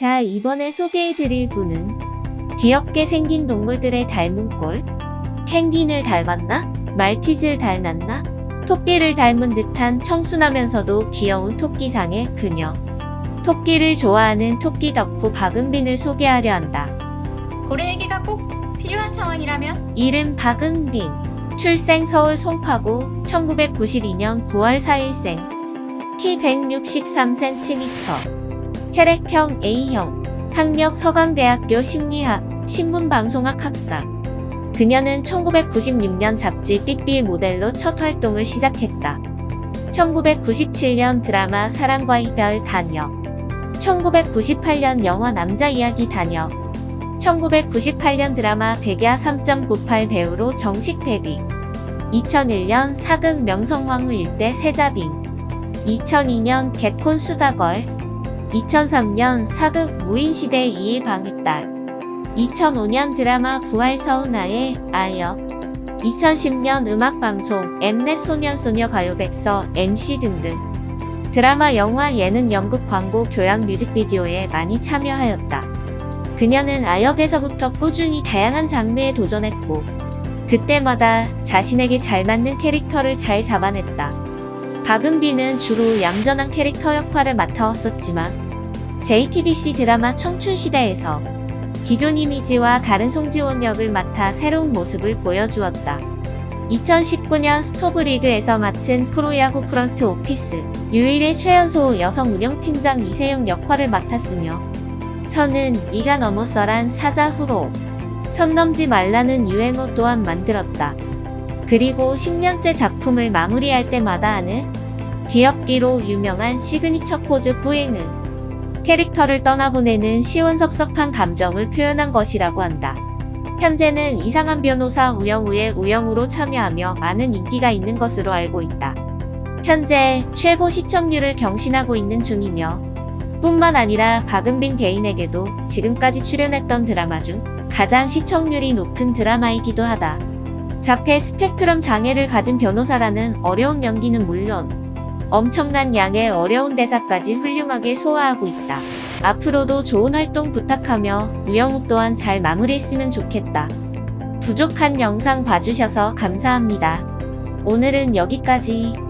자, 이번에 소개해드릴 분은 귀엽게 생긴 동물들의 닮은 꼴? 펭귄을 닮았나? 말티즈를 닮았나? 토끼를 닮은 듯한 청순하면서도 귀여운 토끼상의 그녀. 토끼를 좋아하는 토끼 덕후 박은빈을 소개하려 한다. 고래에게가 꼭 필요한 상황이라면 이름 박은빈. 출생 서울 송파구 1992년 9월 4일생. 키 163cm. 혈액형 A형. 학력 서강대학교 심리학, 신문방송학 학사. 그녀는 1996년 잡지 삐삐 모델로 첫 활동을 시작했다. 1997년 드라마 사랑과 이별 단역. 1998년 영화 남자 이야기 단역. 1998년 드라마 백야 3.98 배우로 정식 데뷔. 2001년 사극 명성황후 일대 세자빙. 2002년 개콘 수다걸. 2003년 사극 무인시대 이의 방해딸. 2005년 드라마 부활 서운아의 아역. 2010년 음악방송 엠넷 소년소녀 가요백서 MC 등등. 드라마, 영화, 예능, 연극, 광고, 교양 뮤직비디오에 많이 참여하였다. 그녀는 아역에서부터 꾸준히 다양한 장르에 도전했고, 그때마다 자신에게 잘 맞는 캐릭터를 잘 잡아냈다. 박은비는 주로 얌전한 캐릭터 역할을 맡아왔었지만, JTBC 드라마 청춘시대에서 기존 이미지와 다른 송지원 역을 맡아 새로운 모습을 보여주었다. 2019년 스토브리그에서 맡은 프로야구 프런트 오피스 유일의 최연소 여성 운영팀장 이세영 역할을 맡았으며 선은 네가 넘어서란 사자 후로 선 넘지 말라는 유행어 또한 만들었다. 그리고 10년째 작품을 마무리할 때마다 하는 귀엽기로 유명한 시그니처 포즈 뿌잉은 캐릭터를 떠나보내는 시원섭섭한 감정을 표현한 것이라고 한다. 현재는 이상한 변호사 우영우의 우영우로 참여하며 많은 인기가 있는 것으로 알고 있다. 현재 최고 시청률을 경신하고 있는 중이며 뿐만 아니라 박은빈 개인에게도 지금까지 출연했던 드라마 중 가장 시청률이 높은 드라마이기도 하다. 자폐 스펙트럼 장애를 가진 변호사라는 어려운 연기는 물론 엄청난 양의 어려운 대사까지 훌륭하게 소화하고 있다. 앞으로도 좋은 활동 부탁하며 우영우 또한 잘 마무리했으면 좋겠다. 부족한 영상 봐주셔서 감사합니다. 오늘은 여기까지.